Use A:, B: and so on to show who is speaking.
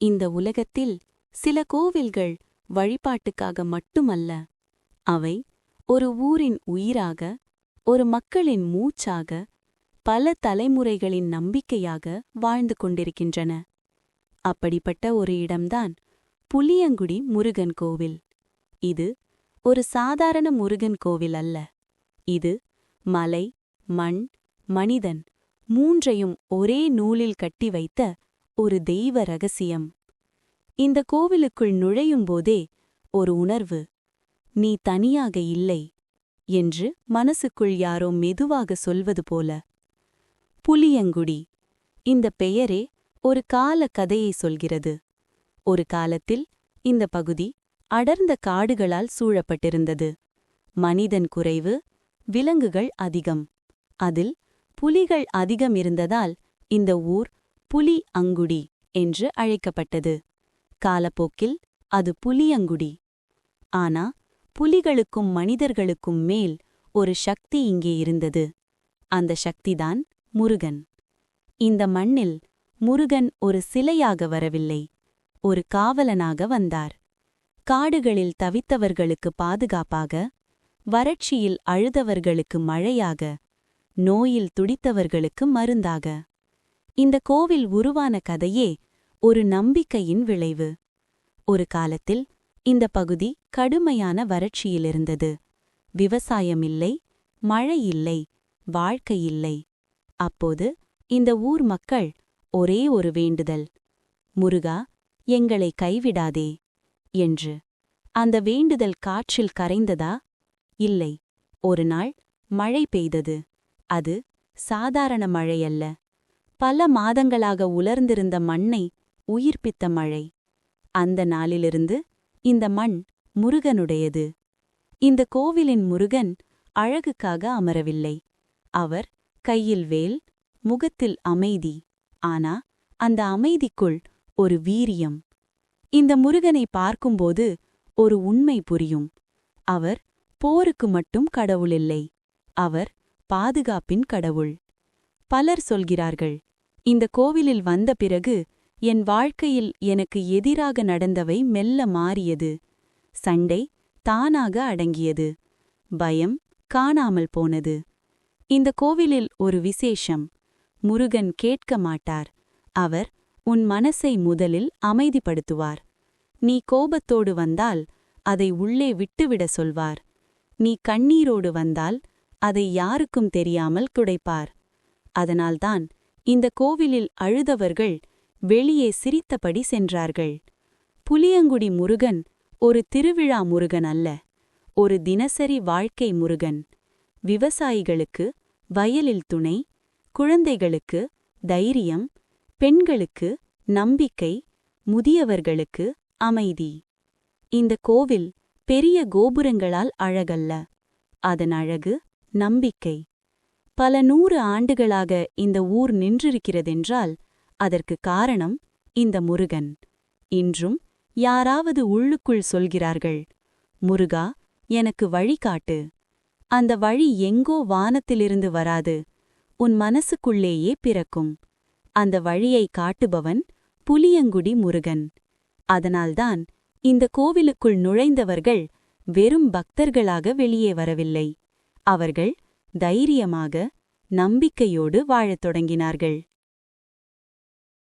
A: இந்த உலகத்தில் சில கோவில்கள் வழிபாட்டுக்காக மட்டுமல்ல அவை ஒரு ஊரின் உயிராக ஒரு மக்களின் மூச்சாக பல தலைமுறைகளின் நம்பிக்கையாக வாழ்ந்து கொண்டிருக்கின்றன. அப்படிப்பட்ட ஒரு இடம்தான் புளியங்குடி முருகன் கோவில். இது ஒரு சாதாரண முருகன் கோவில் அல்ல. இது மலை மண் மனிதன் மூன்றையும் ஒரே நூலில் கட்டி வைத்த ஒரு தெய்வ ரகசியம். இந்த கோவிலுக்குள் நுழையும் போதே ஒரு உணர்வு. நீ தனியாக இல்லை என்று மனசுக்குள் யாரோ மெதுவாக சொல்வது போல. புலியங்குடி இந்த பெயரே ஒரு கால கதையை சொல்கிறது. ஒரு காலத்தில் இந்த பகுதி அடர்ந்த காடுகளால் சூழப்பட்டிருந்தது. மனிதன் குறைவு விலங்குகள் அதிகம். அதில் புலிகள் அதிகம் இருந்ததால் இந்த ஊர் புலி அங்குடி என்று அழைக்கப்பட்டது. காலப்போக்கில் அது புலியங்குடி ஆனா புலிகளுக்கும் மனிதர்களுக்கும் மேல் ஒரு சக்தி இங்கே இருந்தது. அந்த சக்திதான் முருகன். இந்த மண்ணில் முருகன் ஒரு சிலையாக வரவில்லை. ஒரு காவலனாக வந்தார். காடுகளில் தவித்தவர்களுக்கு பாதுகாப்பாக வறட்சியில் அழுதவர்களுக்கு மழையாக நோயில் துடித்தவர்களுக்கு மருந்தாக. இந்த கோவில் உருவான கதையே ஒரு நம்பிக்கையின் விளைவு. ஒரு காலத்தில் இந்த பகுதி கடுமையான வறட்சியிலிருந்தது. விவசாயமில்லை மழை இல்லை வாழ்க்கை இல்லை. அப்போது இந்த ஊர் மக்கள் ஒரே ஒரு வேண்டுதல். முருகா எங்களை கைவிடாதே என்று. அந்த வேண்டுதல் காற்றில் கரைந்ததா? இல்லை. ஒரு நாள் மழை பெய்தது. அது சாதாரண மழையல்ல. பல மாதங்களாக உலர்ந்திருந்த மண்ணை உயிர்ப்பித்த மழை. அந்த நாளிலிருந்து இந்த மண் முருகனுடையது. இந்த கோவிலின் முருகன் அழகுக்காக அமரவில்லை. அவர் கையில் வேல் முகத்தில் அமைதி. ஆனா அந்த அமைதிக்குள் ஒரு வீரியம். இந்த முருகனை பார்க்கும்போது ஒரு உண்மை புரியும். அவர் போருக்கு மட்டும் கடவுளில்லை அவர் பாதுகாப்பின் கடவுள். பலர் சொல்கிறார்கள் இந்த கோவிலில் வந்த பிறகு என் வாழ்க்கையில் எனக்கு எதிராக நடந்தவை மெல்ல மாறியது. சண்டை தானாக அடங்கியது. பயம் காணாமல் போனது. இந்த கோவிலில் ஒரு விசேஷம். முருகன் கேட்க மாட்டார். அவர் உன் மனசை முதலில் அமைதிப்படுத்துவார். நீ கோபத்தோடு வந்தால் அதை உள்ளே விட்டுவிட சொல்வார். நீ கண்ணீரோடு வந்தால் அதை யாருக்கும் தெரியாமல் துடைப்பார். அதனால்தான் இந்த கோவிலில் அழுதவர்கள் வெளியே சிரித்தபடி சென்றார்கள். புளியங்குடி முருகன் ஒரு திருவிழா முருகன் அல்ல ஒரு தினசரி வாழ்க்கை முருகன். விவசாயிகளுக்கு வயலில் துணை குழந்தைகளுக்கு தைரியம் பெண்களுக்கு நம்பிக்கை முதியவர்களுக்கு அமைதி. இந்த கோவில் பெரிய கோபுரங்களால் அழகல்ல அதன் அழகு நம்பிக்கை. பல நூறு ஆண்டுகளாக இந்த ஊர் நின்றிருக்கிறதென்றால் அதற்கு காரணம் இந்த முருகன். இன்றும் யாராவது உள்ளுக்குள் சொல்கிறார்கள் முருகா எனக்கு வழிகாட்டு அந்த வழி எங்கோ வானத்திலிருந்து வராது. உன் மனசுக்குள்ளேயே பிறக்கும். அந்த வழியை காட்டுபவன் புலியங்குடி முருகன். அதனால்தான் இந்த கோவிலுக்குள் நுழைந்தவர்கள் வெறும் பக்தர்களாக வெளியே வரவில்லை. அவர்கள் தைரியமாக நம்பிக்கையோடு வாழத் தொடங்கினார்கள்.